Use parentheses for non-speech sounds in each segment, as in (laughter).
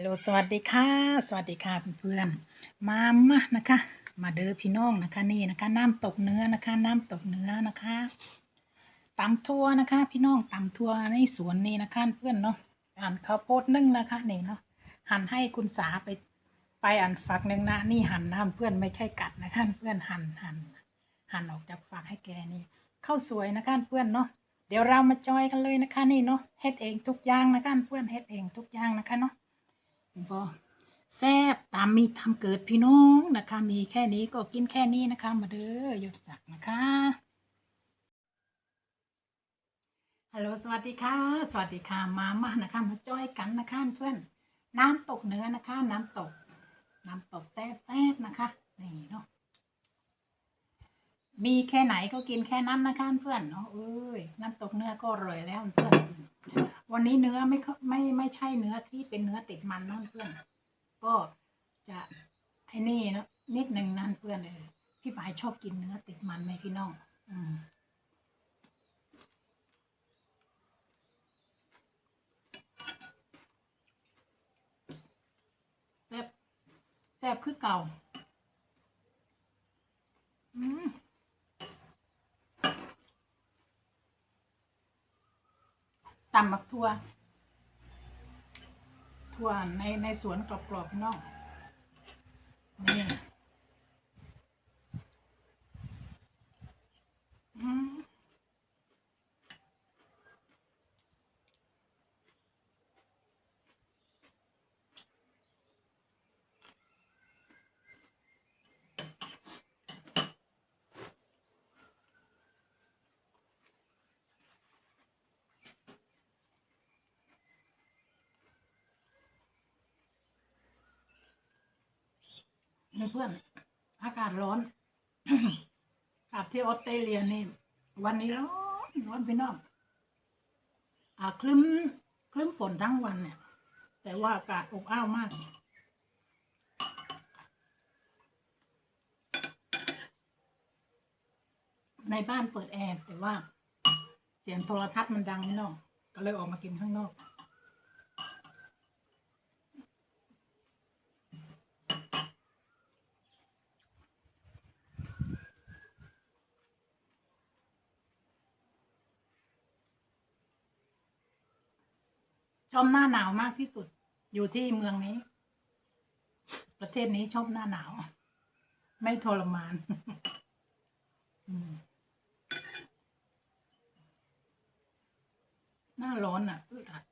ฮัลโหลสวัสดีค่ะ สวัสดีค่ะเพื่อนๆมามานะคะ มาเด้อพี่น้องนะคะนี่นะคะ น้ำตกเนื้อนะคะ น้ำตกเนื้อนะคะตำทั่วนะคะ พี่น้องตำทั่วในสวนนี่นะคะเพื่อนเนาะหั่นข้าวโพดนึ่งนะคะนี่เนาะหั่นให้คุณสาไป ไปอันฝักหนึ่งนะนี่หั่นนะเพื่อนไม่ใช่กัดนะคะเพื่อนหั่นหั่นหั่นออกจากฝักให้แกนี่ข้าวสวยนะคะเพื่อนเนาะเดี๋ยวเรามาจอยกันเลยนะคะ นี่เนาะเฮ็ดเองทุกอย่างนะคะเพื่อนเฮ็ดเองทุกอย่างนะคะเนาะ บอแซบตามมีทำเกิดพี่น้องนะคะ มีแค่นี้ก็กินแค่นี้นะคะ มาเด้อหยดสักนะคะฮัลโหลสวัสดีค่ะ สวัสดีค่ะมามานะคะ มาจ้อยกันนะคะเพื่อน น้ำตกเนื้อนะคะ น้ำตก น้ำตกแซ่บแซ่บนะคะนี่เนาะมีแค่ไหนก็กินแค่นั้นนะคะเพื่อนเนาะเอ้ยน้ำตกเนื้อก็อร่อยแล้วเพื่อน วันนี้เนื้อไม่ไม่ไม่ใช่เนื้อที่เป็นเนื้อติดมันนะเพื่อน ก็จะไอ้นี่เนอะนิดหนึ่งนั่นเพื่อนเออพี่ปายชอบกินเนื้อติดมันไหมพี่น้องอืมแซ่บแซ่บคือเก่า อืม ตำมักทั่ว ทั่วในในสวนกรอบๆพี่น้องนี่อืม นี่เพื่อน อากาศร้อนอากาศที่ออสเตรเลียนี่ วันนี้ร้อนร้อนพี่น้องอ่าคลึ้มคลึ้มฝนทั้งวันเนี่ย แต่ว่าอากาศอบอ้าวมากในบ้านเปิดแอร์แต่ว่า เสียงโทรทัศน์มันดังพี่น้องก็เลยออกมากินข้างนอก ชอบหน้าหนาวมากที่สุด อยู่ที่เมืองนี้ ประเทศนี้ชอบหน้าหนาว ไม่ทรมานหน้าร้อนอะอึดอัด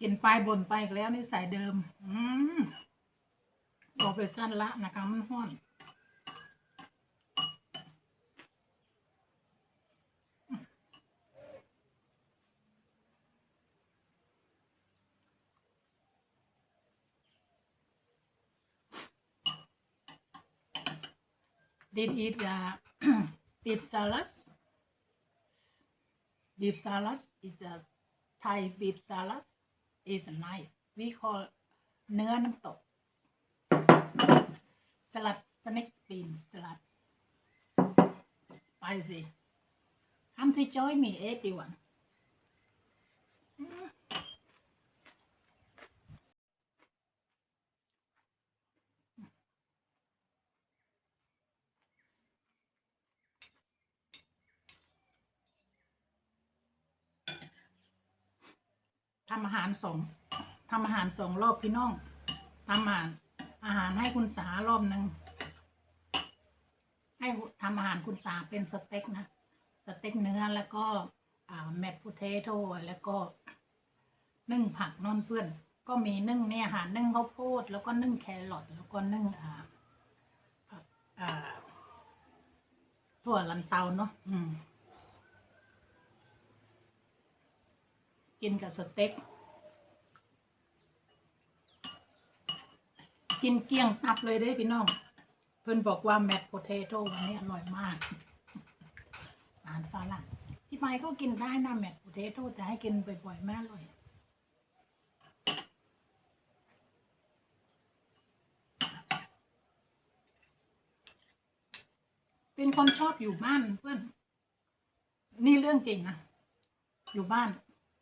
กินไปบ่นไปอีกแล้วนิสัยเดิม อืมบอกไปสั้นละนะคะมันห้อน did eat uh, (clears throat) beef salad. Beef salad is a Thai beef salad. is nice. We call เนื้อน้ำตก salad snake bean salad spicy come to join me everyone ทำอาหารสองทำอาหารสองรอบพี่น้องทำอาหารอาหารให้คุณสารอบหนึ่งให้ทำอาหารคุณสาเป็นสเต็กนะ สเต็กเนื้อแล้วก็แมทพูเทโต้แล้วก็นึ่งผักนอนเพื่อน ก็มีนึ่งเนี่ยอาหารนึ่งข้าวโพดแล้วก็นึ่งแครอทแล้วก็นึ่งอ่าผักอ่าถั่วลันเตาเนาะอืม กินกับสเต็ก กินเกลี้ยงตับเลยได้พี่น้อง เพื่อนบอกว่าแมทโพเทโต้วันนี้อร่อยมากอาหารฝรั่งพี่ไม้ก็กินได้นะแมทโพเทโต้แต่ให้กินบ่อยๆไม่อร่อยเป็นคนชอบอยู่บ้านเพื่อน นี่เรื่องจริงนะ อยู่บ้าน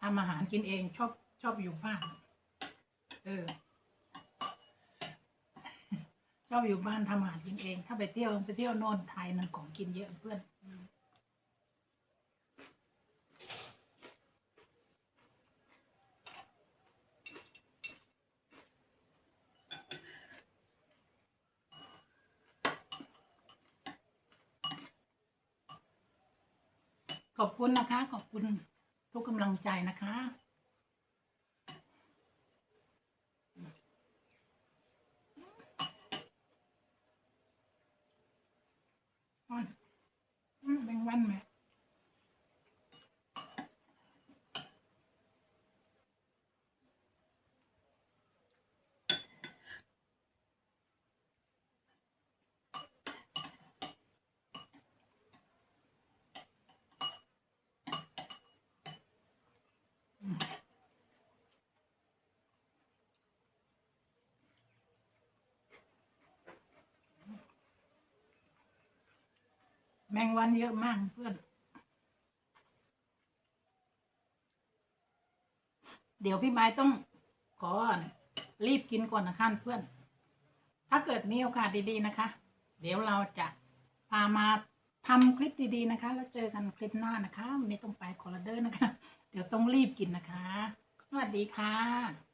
ทำอาหารกินเองชอบชอบอยู่บ้าน เออ ชอบอยู่บ้านทำอาหารกินเอง ถ้าไปเที่ยวไปเที่ยวโน่นไทยมันของกินเยอะเพื่อนขอบคุณนะคะ ขอบคุณ ทุกกำลังใจนะคะเป็นอืม แมงวันเยอะมากเพื่อน เดี๋ยวพี่ไม้ต้องขอรีบกินก่อนนะคะเพื่อน ถ้าเกิดมีโอกาสดีๆนะคะ เดี๋ยวเราจะพามาทำคลิปดีๆนะคะ แล้วเจอกันคลิปหน้านะคะวันนี้ต้องไปคอลลาเดอร์นะคะ เดี๋ยวต้องรีบกินนะคะ สวัสดีค่ะ